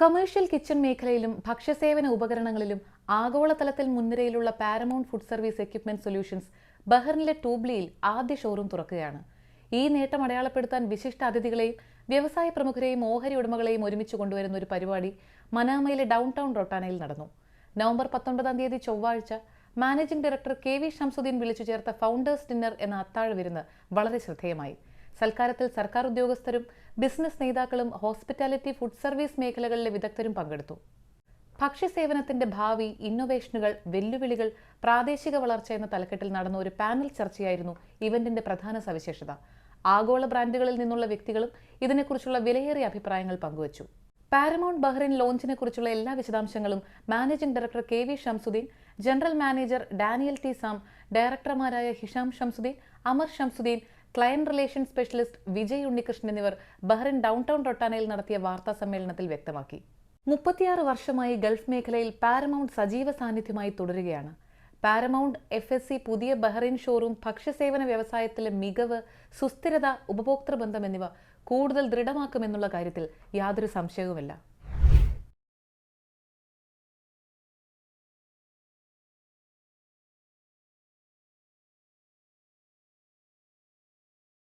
Commercial kitchen മേഖലയിലും ഭക്ഷ്യസേവന ഉപകരണങ്ങളിലും ആഗോളതലത്തിൽ മുൻനിരയിലുള്ള Paramount food service equipment solutions ബഹ്റിനിലെ ടൂബ്ലിയിൽ ആദ്യ ഷോറൂം തുറക്കുകയാണ്. ഈ നേട്ടം അടയാളപ്പെടുത്താൻ വിശിഷ്ട അതിഥികളെയും വ്യവസായ പ്രമുഖരെയും ഓഹരി ഉടമകളെയും ഒരുമിച്ച് കൊണ്ടുവരുന്ന ഒരു പരിപാടി മനാമയിലെ ഡൗൺ ടൗൺ റൊട്ടാനയിൽ നടന്നു. നവംബർ പത്തൊൻപതാം തീയതി ചൊവ്വാഴ്ച managing director K V Shamsuddin വിളിച്ചു ചേർത്ത ഫൗണ്ടേഴ്സ് ഡിന്നർ എന്ന അത്താഴ വിരുന്ന് വളരെ ശ്രദ്ധേയമായി. സൽക്കാരത്തിൽ സർക്കാർ ഉദ്യോഗസ്ഥരും ബിസിനസ് നേതാക്കളും ഹോസ്പിറ്റാലിറ്റി ഫുഡ് സർവീസ് മേഖലകളിലെ വിദഗ്ധരും പങ്കെടുത്തു. ഭക്ഷ്യസേവനത്തിന്റെ ഭാവി ഇന്നൊവേഷനുകൾ വെല്ലുവിളികൾ പ്രാദേശിക വളർച്ച എന്ന തലക്കെട്ടിൽ നടന്ന ഒരു പാനൽ ചർച്ചയായിരുന്നു ഇവന്റിന്റെ പ്രധാന സവിശേഷത. ആഗോള ബ്രാൻഡുകളിൽ നിന്നുള്ള വ്യക്തികളും ഇതിനെക്കുറിച്ചുള്ള വിലയേറിയ അഭിപ്രായങ്ങൾ പങ്കുവച്ചു. പാരമൗണ്ട് ബഹ്റിൻ ലോഞ്ചിനെ കുറിച്ചുള്ള എല്ലാ വിശദാംശങ്ങളും managing director K V Shamsuddin general manager Daniel T Sam ഡയറക്ടർമാരായ Hisham Shamsuddin Amar Shamsuddin client relation specialist Vijay Unnikrishnan എന്നിവർ ബഹ്റിൻ ഡൗൺ ടൗൺ റൊട്ടാനയിൽ നടത്തിയ വാർത്താ സമ്മേളനത്തിൽ വ്യക്തമാക്കി. മുപ്പത്തിയാറ് വർഷമായി ഗൾഫ് മേഖലയിൽ പാരമൗണ്ട് സജീവ സാന്നിധ്യമായി തുടരുകയാണ്. പാരമൗണ്ട് എഫ് എസ് സി പുതിയ ബഹ്റൈൻ ഷോറൂം ഭക്ഷ്യസേവന വ്യവസായത്തിലെ മികവ് സുസ്ഥിരത ഉപഭോക്തൃ ബന്ധം എന്നിവ കൂടുതൽ ദൃഢമാക്കുമെന്നുള്ള കാര്യത്തിൽ യാതൊരു സംശയവുമില്ല.